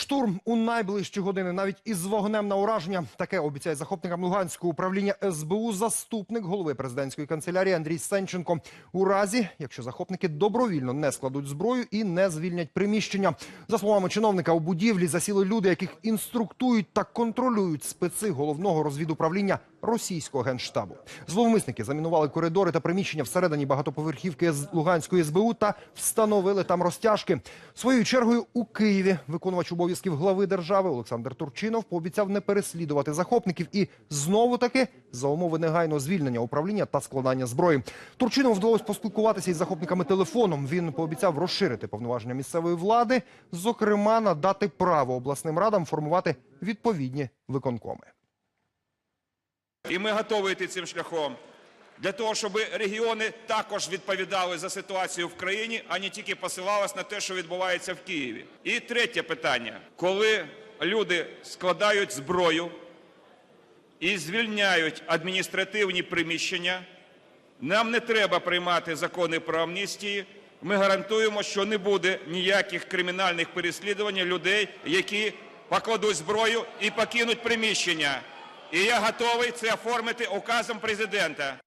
Штурм у найближчі години, навіть із вогнем на ураження. Таке обіцяє захопникам Луганського управління СБУ заступник голови президентської канцелярії Андрій Сенченко. У разі, якщо захопники добровільно не складуть зброю і не звільнять приміщення. За словами чиновника, у будівлі засіли люди, яких інструктують та контролюють специ головного розвідуправління російського генштабу. Зловмисники замінували коридори та приміщення всередині багатоповерхівки з Луганської СБУ та встановили там розтяжки. Своєю чергою у Києві виконувач обов'язків глави держави Олександр Турчинов пообіцяв не переслідувати захопників і знову таки за умови негайного звільнення управління та складання зброї. Турчинов вдалося поспілкуватися із захопниками телефоном. Він пообіцяв розширити повноваження місцевої влади, зокрема надати право обласним радам формувати відповідні виконкоми. І ми готові йти цим шляхом для того, щоб регіони також відповідали за ситуацію в країні, а не тільки посилалися на те, що відбувається в Києві. І третє питання: коли люди складають зброю і звільняють адміністративні приміщення, нам не треба приймати закони про амністії. Ми гарантуємо, що не буде ніяких кримінальних переслідувань людей, які покладуть зброю і покинуть приміщення. І я готовий це оформити указом Президента.